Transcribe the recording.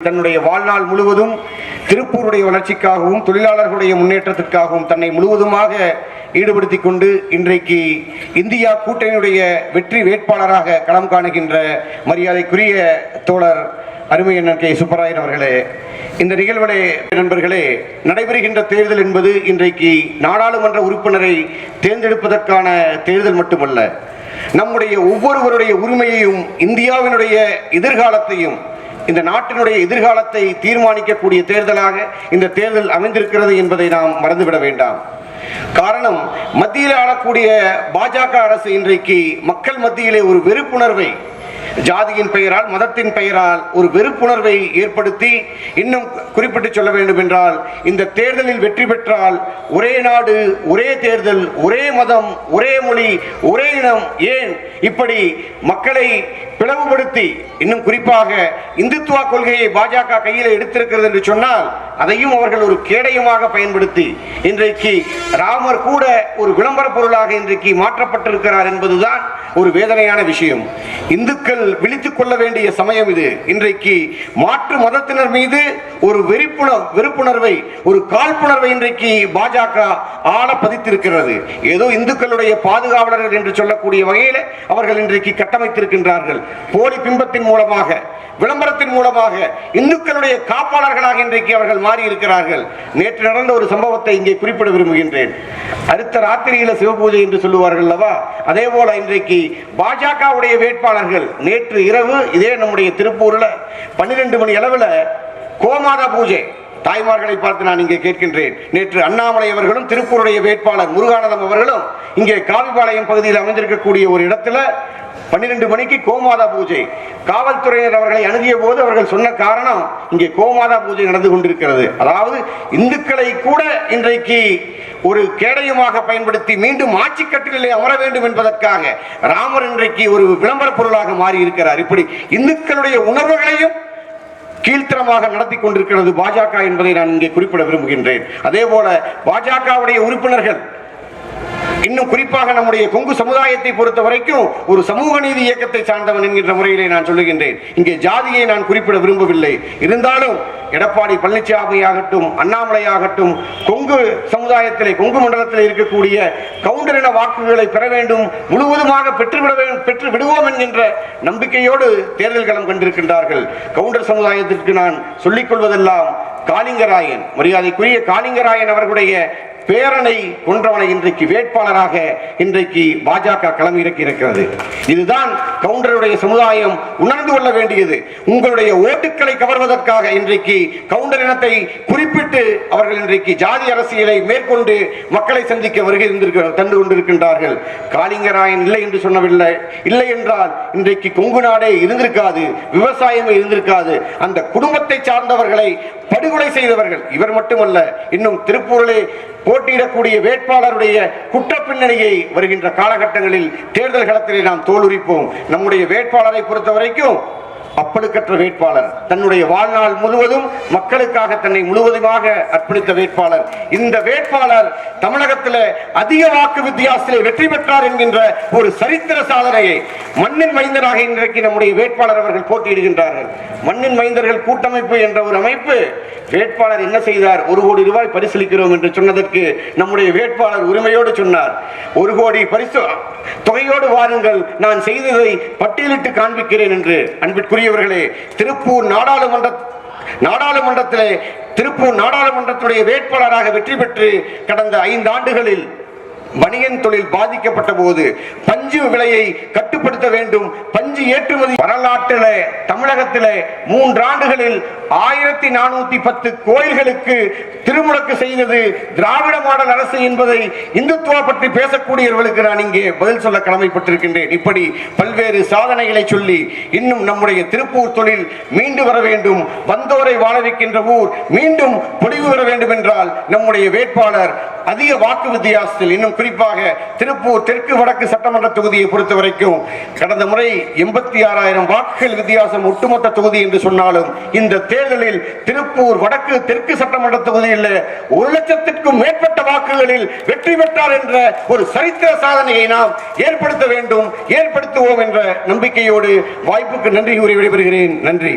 தன்னுடைய வாழ்நாள் முழுவதும் திருப்பூருடைய வளர்ச்சிக்காகவும் தொழிலாளர்களுடைய முன்னேற்றத்திற்காகவும் தன்னை முழுவதுமாக ஈடுபடுத்திக் கொண்டு இன்றைக்கு இந்தியா கூட்டணியுடைய வெற்றி வேட்பாளராக களம் காணுகின்ற மரியாதைக்குரிய தோழர் அருமையண்ணன் கே. சுப்பராயன் அவர்களே இந்த நிகழ்விலே நண்பர்களே நடைபெறுகின்ற தேர்தல் என்பது இன்றைக்கு நாடாளுமன்ற உறுப்பினரை தேர்ந்தெடுப்பதற்கான தேர்தல் மட்டுமல்ல நம்முடைய ஒவ்வொருவருடைய உரிமையையும் இந்தியாவினுடைய எதிர்காலத்தையும் இந்த நாட்டினுடைய எதிர்காலத்தை தீர்மானிக்கக்கூடிய தேர்தலாக இந்த தேர்தல் அமைந்திருக்கிறது என்பதை நாம் மறந்துவிட வேண்டாம். காரணம் மத்தியில் ஆளக்கூடிய பாஜக அரசு இன்றைக்கு மக்கள் மத்தியிலே ஒரு வெறுப்புணர்வை ஜாதியின் பெயரால் மதத்தின் பெயரால் ஒரு வெறுப்புணர்வை ஏற்படுத்தி இன்னும் குறிப்பிட்டு சொல்ல வேண்டும் என்றால் இந்த தேர்தலில் வெற்றி பெற்றால் ஒரே நாடு ஒரே தேர்தல் ஒரே மதம் ஒரே மொழி ஒரே இனம் ஏன் இப்படி மக்களை பிளவுபடுத்தி இன்னும் குறிப்பாக இந்துத்துவ கொள்கையை பாஜக கையில் எடுத்திருக்கிறது என்று சொன்னால் அதையும் அவர்கள் ஒரு கேடயமாக பயன்படுத்தி இன்றைக்கு ராமர் கூட ஒரு விளம்பர பொருளாக இன்றைக்கு மாற்றப்பட்டிருக்கிறார் என்பதுதான் ஒரு வேதனையான விஷயம். இந்துக்கள் விழித்துக் கொள்ள வேண்டிய சமயம் இது. இன்றைக்கு மாற்று மதத்தினர் மீது ஒரு வெறுப்புணர் வெறுப்புணர்வை ஒரு காழ்ப்புணர்வை இன்றைக்கு பாஜக ஆழ பதித்திருக்கிறது. ஏதோ இந்துக்களுடைய பாதுகாவலர்கள் என்று சொல்லக்கூடிய வகையில் அவர்கள் இன்றைக்கு கட்டமைத்திருக்கின்றார்கள். போலி பிம்பத்தின் மூலமாக விளம்பரத்தின் மூலமாக இந்துக்களுடைய காப்பாளர்களாக இன்றைக்கு அவர்கள் மாறி இருக்கிறார்கள். நேற்று நடந்த ஒரு சம்பவத்தை இங்கே குறிப்பிட விரும்புகின்றேன். அடுத்த ராத்திரியில சிவபூஜை என்று சொல்லுவார்கள் அல்லவா? அதே போல இன்றைக்கு பாஜகவுடைய வேட்பாளர்கள் நேற்று இரவு இதே நம்முடைய திருப்பூர்ல பன்னிரெண்டு மணி அளவில் கோமாதா பூஜை. தாய்மார்களை பார்த்து நான் இங்கே கேட்கின்றேன். நேற்று அண்ணாமலை அவர்களும் திருப்பூருடைய வேட்பாளர் முருகானந்தம் அவர்களும் இங்கே காவிபாளையம் பகுதியில் அமைந்திருக்கக்கூடிய ஒரு இடத்துல பன்னிரண்டு மணிக்கு கோமாதா பூஜை. காவல்துறையினர் அவர்களை அணுகிய போது அவர்கள் சொன்ன காரணம் இங்கே கோமாதா பூஜை நடந்து கொண்டிருக்கிறது. அதாவது இந்துக்களை கூட இன்றைக்கு ஒரு கேடயமாக பயன்படுத்தி மீண்டும் ஆட்சி கட்டிலே அமர வேண்டும் என்பதற்காக ராமர் இன்றைக்கு ஒரு விளம்பர பொருளாக மாறி இருக்கிறார் இப்படி இந்துக்களுடைய உணர்வுகளையும் கீழ்த்தரமாக நடத்தி கொண்டிருக்கிறது பாஜக என்பதை நான் இங்கே குறிப்பிட விரும்புகின்றேன். அதே போல பாஜகவுடைய உறுப்பினர்கள் இன்னும் குறிப்பாக நம்முடைய கொங்கு சமுதாயத்தை பொறுத்த வரைக்கும் ஒரு சமூக நீதி இயக்கத்தை சார்ந்தவன் என்கின்ற முறையிலே நான் சொல்லுகின்றேன். இங்கே ஜாதியை நான் குறிப்பிட விரும்பவில்லை. இருந்தாலும் எடப்பாடி பழனிசாமி ஆகட்டும் அண்ணாமலை ஆகட்டும் கொங்கு சமுதாயத்திலே கொங்கு மண்டலத்தில் இருக்கக்கூடிய கவுண்டரின வாக்குகளை பெற வேண்டும் முழுவதுமாக பெற்றுவிட பெற்று விடுவோம் என்கின்ற நம்பிக்கையோடு தேர்தல் களம் கண்டிருக்கின்றார்கள். கவுண்டர் சமுதாயத்திற்கு நான் சொல்லிக் கொள்வதெல்லாம் காளிங்கராயன் மரியாதைக்குரிய காளிங்கராயன் அவர்களுடைய பேரனை கொன்றவனை இன்றைக்கு வேட்பாளராக இன்றைக்கு பாஜக களம் இறக்கி இருக்கிறது இதுதான் கவுண்டருடைய சமுதாயம் உணர்ந்து கொள்ள வேண்டியது. உங்களுடைய ஓட்டுக்களை கவர்வதற்காக இன்றைக்கு கவுண்டர் இனத்தை குறிப்பிட்டு அவர்கள் இன்றைக்கு ஜாதி அரசியலை மேற்கொண்டு மக்களை சந்திக்க வருகை தந்து கொண்டிருக்கின்றார்கள். காளிங்கராயன் இல்லை என்று சொன்னவில்லை இல்லை என்றால் இன்றைக்கு கொங்கு நாடே இருந்திருக்காது விவசாயமே இருந்திருக்காது. அந்த குடும்பத்தை சார்ந்தவர்களை படுகொலை செய்தவர்கள் இவர் மட்டுமல்ல இன்னும் திருப்பூரிலே போட்டியிடக்கூடிய வேட்பாளருடைய குற்ற பின்னணியை வருகின்ற காலகட்டங்களில் தேர்தல் களத்திலே நாம் தோலுரிப்போம். நம்முடைய வேட்பாளரை பொறுத்த வரைக்கும் அப்பழுக்கற்ற வேட்பாளர். தன்னுடைய வாழ்நாள் முழுவதும் மக்களுக்காக தன்னை முழுவதுமாக அர்ப்பணித்த வேட்பாளர். இந்த வேட்பாளர் தமிழகத்தில் அதிக வாக்கு வித்தியாசத்திலே வெற்றி பெற்றார் என்கின்ற ஒரு சரித்திர சாதனையை மண்ணின் மைந்தராக இன்றைக்கு நம்முடைய வேட்பாளர் அவர்கள் போட்டியிடுகின்றார்கள். மண்ணின் மைந்தர்கள் கூட்டமைப்பு என்ற ஒரு அமைப்பு வேட்பாளர் என்ன செய்தார்? ஒரு கோடி ரூபாய் பரிசீலிக்கிறோம் என்று சொன்னதற்கு நம்முடைய வேட்பாளர் உரிமையோடு சொன்னார். ஒரு கோடி பரிசு தொகையோடு வாருங்கள். நான் செய்ததை பட்டியலிட்டு காண்பிக்கிறேன் என்று அன்பிற்குரிய அன்பிற்குரியவர்களே திருப்பூர் நாடாளுமன்ற நாடாளுமன்றத்திலே திருப்பூர் நாடாளுமன்றத்துடைய வேட்பாளராக வெற்றி பெற்று கடந்த ஐந்து ஆண்டுகளில் வணிகன் தொழில் பாதிக்கப்பட்ட போது பஞ்சு விலையை கட்டுப்படுத்த வேண்டும். பஞ்சு ஏற்றுமதி வரலாற்றில தமிழகத்தில் மூன்றாண்டுகளில் ஆயிரத்தி நானூத்தி பத்து கோயில்களுக்கு திருமுழக்கு செய்தது திராவிட மாடல் அரசு என்பதை இந்துத்துவ பற்றி பேசக்கூடியவர்களுக்கு நான் இங்கே பதில் சொல்ல கடமைப்பட்டிருக்கின்றேன். இப்படி பல்வேறு சாதனைகளை சொல்லி இன்னும் நம்முடைய திருப்பூர் தொழில் மீண்டு வர வேண்டும். வந்தோரை வாழ வைக்கின்ற ஊர் மீண்டும் பொடிவு வர வேண்டும் என்றால் நம்முடைய வேட்பாளர் அதிக வாக்கு வித்தியாசத்தில் இன்னும் குறிப்பாக திருப்பூர் தெற்கு வடக்கு சட்டமன்ற தொகுதியை பொறுத்த வரைக்கும் கடந்த முறை எண்பத்தி ஆறாயிரம் வாக்குகள் வித்தியாசம் ஒட்டுமொத்த தொகுதி என்று சொன்னாலும் இந்த தேர்தலில் திருப்பூர் வடக்கு தெற்கு சட்டமன்ற தொகுதியில் ஒரு லட்சத்திற்கும் மேற்பட்ட வாக்குகளில் வெற்றி பெற்றார் என்ற ஒரு சரித்திர சாதனையை நாம் ஏற்படுத்த வேண்டும் ஏற்படுத்துவோம் என்ற நம்பிக்கையோடு வாய்ப்புக்கு நன்றி கூறி விடைபெறுகிறேன். நன்றி.